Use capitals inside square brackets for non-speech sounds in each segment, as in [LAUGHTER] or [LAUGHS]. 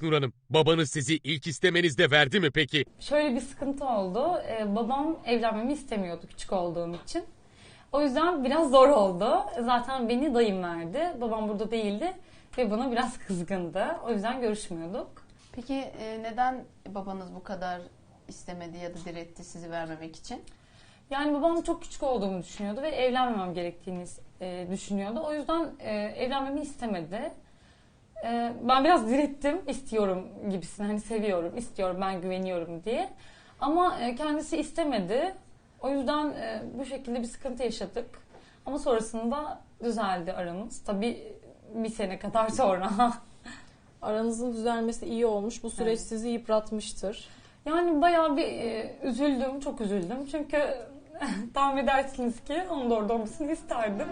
Nur Hanım, babanız sizi ilk istemenizde verdi mi peki? Şöyle bir sıkıntı oldu. Ee, babam evlenmemi istemiyordu küçük olduğum için. O yüzden biraz zor oldu. Zaten beni dayım verdi. Babam burada değildi ve buna biraz kızgındı. O yüzden görüşmüyorduk. Peki e, neden babanız bu kadar istemedi ya da diretti sizi vermemek için? Yani babam çok küçük olduğumu düşünüyordu ve evlenmemem gerektiğini e, düşünüyordu. O yüzden e, evlenmemi istemedi. E, ben biraz direttim, istiyorum gibisine. Hani seviyorum, istiyorum, ben güveniyorum diye. Ama e, kendisi istemedi. O yüzden e, bu şekilde bir sıkıntı yaşadık. Ama sonrasında düzeldi aramız. Tabii bir sene kadar [LAUGHS] sonra. Aranızın düzelmesi iyi olmuş. Bu süreç Evet. sizi yıpratmıştır. Yani bayağı bir e, üzüldüm, çok üzüldüm. Çünkü [LAUGHS] tahmin edersiniz ki onun da orada olmasını isterdim.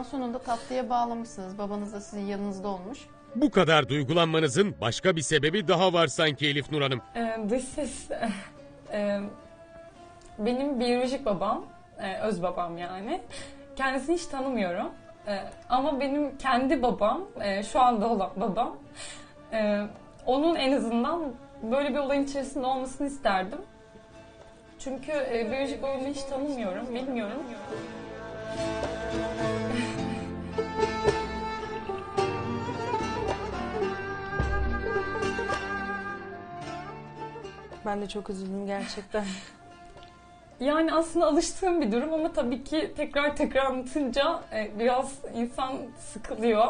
Azından sonunda tatlıya bağlamışsınız. Babanız da sizin yanınızda olmuş. Bu kadar duygulanmanızın başka bir sebebi daha var sanki Elif Nur Hanım. Ee, dış ses [LAUGHS] e, benim biyolojik babam, e, öz babam yani. Kendisini hiç tanımıyorum. E, ama benim kendi babam, e, şu anda olan babam, e, onun en azından böyle bir olayın içerisinde olmasını isterdim. Çünkü e, biyolojik babamı hiç tanımıyorum, bilmiyorum. Ben de çok üzüldüm gerçekten. [LAUGHS] Yani aslında alıştığım bir durum ama tabii ki tekrar tekrar anlatınca e, biraz insan sıkılıyor.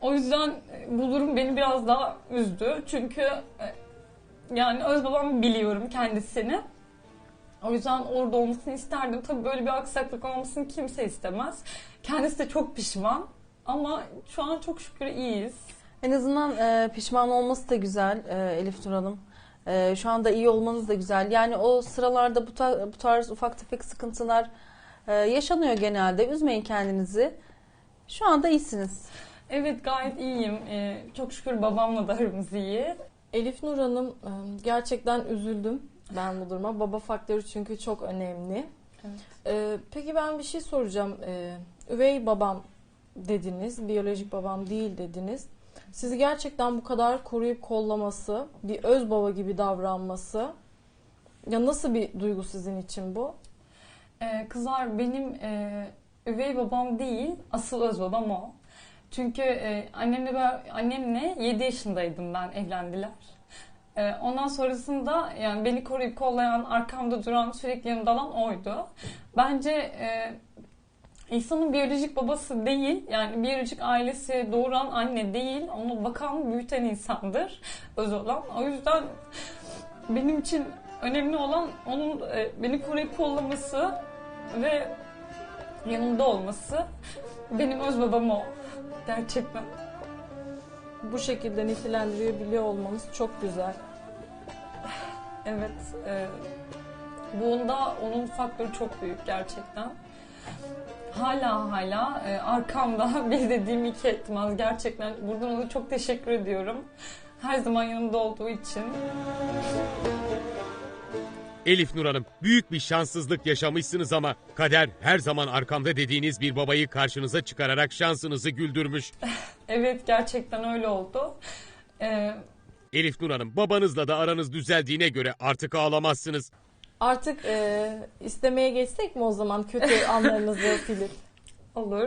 O yüzden e, bu durum beni biraz daha üzdü. Çünkü e, yani öz babamı biliyorum kendisini. O yüzden orada olmasını isterdim. Tabii böyle bir aksaklık olmasını kimse istemez. Kendisi de çok pişman. Ama şu an çok şükür iyiyiz. en azından e, pişman olması da güzel e, Elif Nur Hanım. E, şu anda iyi olmanız da güzel. Yani o sıralarda bu, ta- bu tarz ufak tefek sıkıntılar e, yaşanıyor genelde. Üzmeyin kendinizi. Şu anda iyisiniz. Evet gayet iyiyim. E, çok şükür babamla da aramız iyi. Elif Nur Hanım e, gerçekten üzüldüm ben bu duruma. Baba faktörü çünkü çok önemli. Evet. E, peki ben bir şey soracağım. E, üvey babam dediniz, biyolojik babam değil dediniz. Sizi gerçekten bu kadar koruyup kollaması, bir öz baba gibi davranması, ya nasıl bir duygu sizin için bu? Ee, kızlar benim e, üvey babam değil, asıl öz babam o. Çünkü e, annemle ben, annemle 7 yaşındaydım ben evlendiler. E, ondan sonrasında yani beni koruyup kollayan, arkamda duran, sürekli yanımda olan oydu. Bence e, insanın biyolojik babası değil, yani biyolojik ailesi doğuran anne değil, onu bakan, büyüten insandır öz olan. O yüzden benim için önemli olan onun e, beni koruyup kollaması ve yanımda olması. Benim öz babam o. Gerçekten. Bu şekilde nitelendiriyor biliyor olmanız çok güzel. Evet. E, bunda onun faktörü çok büyük gerçekten. Hala hala e, arkamda [LAUGHS] bir dediğim iki etmez. Gerçekten buradan ona çok teşekkür ediyorum. Her zaman yanımda olduğu için. Elif Nur Hanım, büyük bir şanssızlık yaşamışsınız ama kader her zaman arkamda dediğiniz bir babayı karşınıza çıkararak şansınızı güldürmüş. [LAUGHS] Evet gerçekten öyle oldu. E, Elif Nur Hanım, babanızla da aranız düzeldiğine göre artık ağlamazsınız. Artık e, istemeye geçsek mi o zaman kötü [LAUGHS] anlarınızı silip? olur.